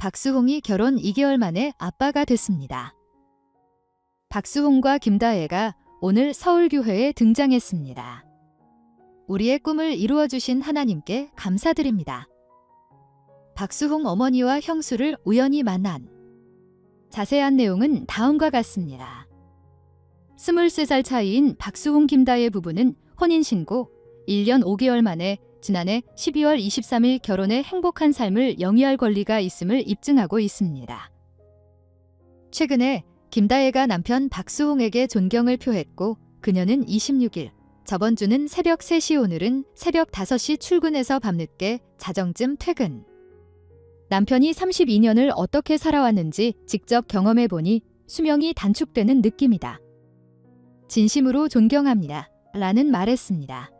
박수홍이 결혼 2개월 만에 아빠가 됐습니다. 박수홍과 김다혜가 오늘 서울교회에 등장했습니다. 우리의 꿈을 이루어 주신 하나님께 감사드립니다. 박수홍 어머니와 형수를 우연히 만난 자세한 내용은 다음과 같습니다. 23살 차이인 박수홍 김다혜 부부는 혼인신고 1년 5개월 만에 지난해 12월 23일 결혼해 행복한 삶을 영위할 권리가 있음을 입증하고 있습니다. 최근에 김다혜가 남편 박수홍에게 존경을 표했고 그녀는 26일 저번 주는 새벽 3시 오늘은 새벽 5시 출근해서 밤늦게 자정쯤 퇴근. 남편이 32년을 어떻게 살아왔는지 직접 경험해 보니 수명이 단축되는 느낌이다. 진심으로 존경합니다. 라는 말했습니다.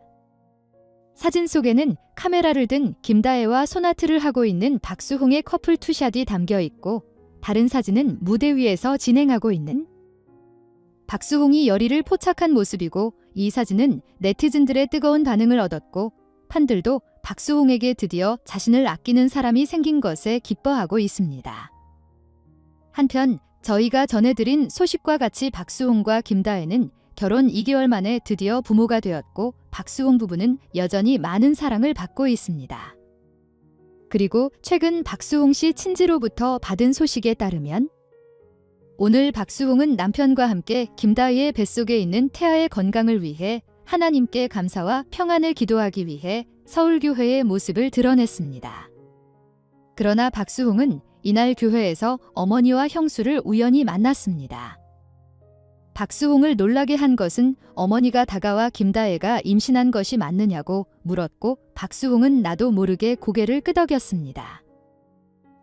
사진 속에는 카메라를 든 김다혜와 소나트를 하고 있는 박수홍의 커플 투샷이 담겨 있고 다른 사진은 무대 위에서 진행하고 있는 박수홍이 열의를 포착한 모습이고 이 사진은 네티즌들의 뜨거운 반응을 얻었고 팬들도 박수홍에게 드디어 자신을 아끼는 사람이 생긴 것에 기뻐하고 있습니다. 한편 저희가 전해드린 소식과 같이 박수홍과 김다혜는 결혼 2개월 만에 드디어 부모가 되었고 박수홍 부부는 여전히 많은 사랑을 받고 있습니다. 그리고 최근 박수홍 씨 친지로부터 받은 소식에 따르면 오늘 박수홍은 남편과 함께 김다희의 뱃속에 있는 태아의 건강을 위해 하나님께 감사와 평안을 기도하기 위해 서울교회의 모습을 드러냈습니다. 그러나 박수홍은 이날 교회에서 어머니와 형수를 우연히 만났습니다. 박수홍을 놀라게 한 것은 어머니가 다가와 김다혜가 임신한 것이 맞느냐고 물었고 박수홍은 나도 모르게 고개를 끄덕였습니다.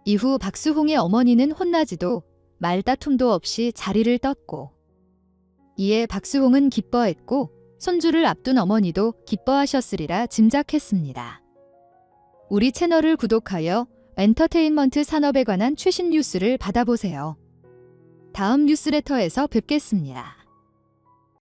이후 박수홍의 어머니는 혼나지도 말다툼도 없이 자리를 떴고 이에 박수홍은 기뻐했고 손주를 앞둔 어머니도 기뻐하셨으리라 짐작했습니다. 우리 채널을 구독하여 엔터테인먼트 산업에 관한 최신 뉴스를 받아보세요. 다음 뉴스레터에서 뵙겠습니다.